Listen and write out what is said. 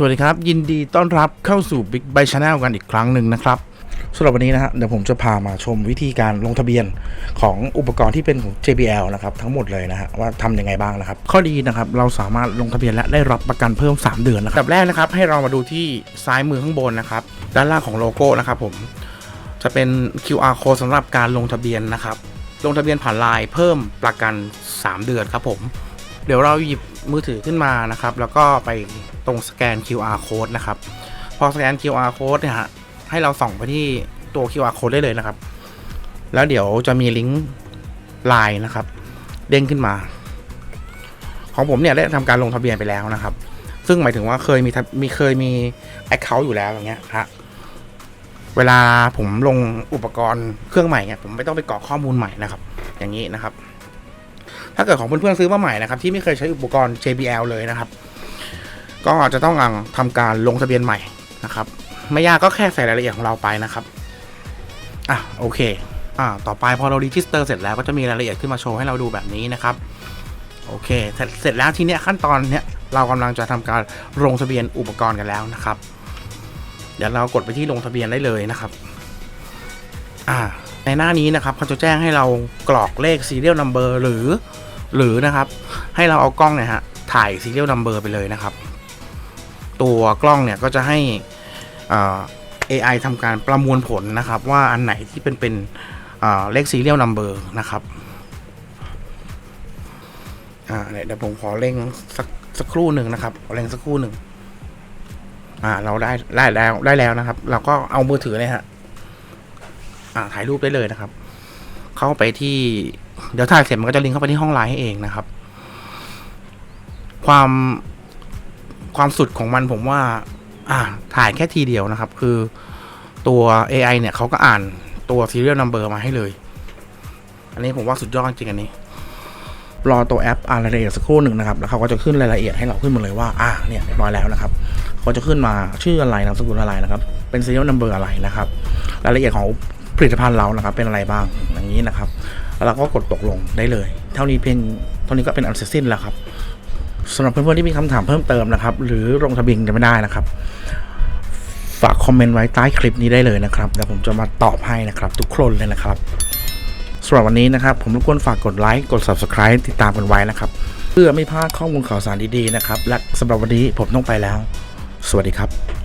สวัสดีครับ ยินดีต้อนรับเข้าสู่ Big b y Channel กันอีกครั้งหนึ่งนะครับสำหรับวันนี้นะฮะเดี๋ยวผมจะพามาชมวิธีการลงทะเบียนของอุปกรณ์ที่เป็นของ JBL นะครับทั้งหมดเลยนะฮะว่าทำยังไงบ้างนะครับ ข้อดีนะครับเราสามารถลงทะเบียนและได้รับประกันเพิ่ม 3 เดือนนะครับอันดับแรกนะครับให้เรามาดูที่ซ้ายมือข้างบนนะครับ ด้านล่างของโลโก้นะครับผมจะเป็น QR code สำหรับการลงทะเบียนนะครับ ลงทะเบียนผ่านไลน์เพิ่มประกัน 3 เดือนครับผม เดี๋ยวเราหยิบ มือถือขึ้นมานะครับ แล้วก็ไปตรงสแกน QR code นะครับ พอสแกน QR code เนี่ยฮะให้เราส่องไปที่ตัว QR code ได้เลยนะครับ แล้วเดี๋ยวจะมีลิงก์ไลน์นะครับ เด้งขึ้นมา ของผมเนี่ยได้ทำการลงทะเบียนไปแล้วนะครับ ซึ่งหมายถึงว่าเคยมีมีเคยมี Account อยู่แล้วอย่างเงี้ยฮะเวลาผมลงอุปกรณ์เครื่องใหม่เนี่ยผมไม่ต้องไปกรอกข้อมูลใหม่นะครับ อย่างนี้นะครับ ถ้าเกิดของเพื่อนๆซื้อมาใหม่นะครับที่ไม่เคยใช้อุปกรณ์ JBL เลยนะครับ ก็อาจจะต้องทำการลงทะเบียนใหม่นะครับ ไม่ยากก็แค่ใส่รายละเอียดของเราไปนะครับอะโอเคอ่าต่อไปพอเรารีจิสเตอร์เสร็จแล้วก็จะมีรายละเอียดขึ้นมาโชว์ให้เราดูแบบนี้นะครับโอเค เสร็จเสร็จแล้วทีเนี้ยขั้นตอนเนี้ยเรากำลังจะทำการลงทะเบียนอุปกรณ์กันแล้วนะครับ เดี๋ยวเรากดไปที่ลงทะเบียนได้เลยนะครับ อ่า ในหน้านี้นะครับเขาจะแจ้งให้เรากรอกเลข serial number หรือ หรือนะครับ ให้เราเอากล้องเนี่ยฮะถ่าย serial number ไปเลยนะครับ ตัวกล้องเนี่ยก็จะให้ AI ทำการประมวลผลนะครับ ว่าอันไหนที่เป็นเป็นอ่าเลข serial number นะครับอ่าเดี๋ยวผมขอเร่งสักสักครู่หนึ่งนะครับเร่งสักครู่หนึ่งอ่า เราได้ได้แล้วได้แล้วนะครับ เราก็เอามือถือเนี่ยฮะอ่าถ่ายรูปได้เลยนะครับ เข้าไปที่ เดี๋ยวถ่ายเสร็จมันก็จะลิงก์เข้าไปที่ห้องไลน์ให้เองนะครับ ความความสุดของมันผมว่า อ่า ถ่ายแค่ทีเดียวนะครับ คือตัว AI เนี่ยเขาก็อ่านตัว serial number มาให้เลย อันนี้ผมว่าสุดยอดจริงอันนี้รอตัวแอปอ่านรายละเอียดสักครู่หนึ่งนะครับ แล้วเขาก็จะขึ้นรายละเอียดให้เราขึ้นมาเลยว่า อ่า เนี่ยเรียบร้อยแล้วนะครับเขาจะขึ้นมาชื่ออะไรนามสกุลอะไรนะครับ เป็น serial number อะไรนะครับ รายละเอียดของ ผลิตภัณฑ์เรานะครับเป็นอะไรบ้างอย่างนี้นะครับเราก็กดตกลงได้เลย เท่านี้เพียงเท่านี้ก็เป็นอันเสร็จสิ้นแล้วครับสำหรับเพื่อนๆที่มีคำถามเพิ่มเติมนะครับ หรือลงทะเบียนจะไม่ได้นะครับ ฝากคอมเมนต์ไว้ใต้คลิปนี้ได้เลยนะครับเดี๋ยวผมจะมาตอบให้นะครับ ทุกคนเลยนะครับสำหรับวันนี้นะครับ ผมรบกวนฝากกดไลค์กด subscribe ติดตามกันไว้นะครับ เพื่อไม่พลาดข้อมูลข่าวสารดีๆนะครับ และสำหรับวันนี้ผมต้องไปแล้ว สวัสดีครับ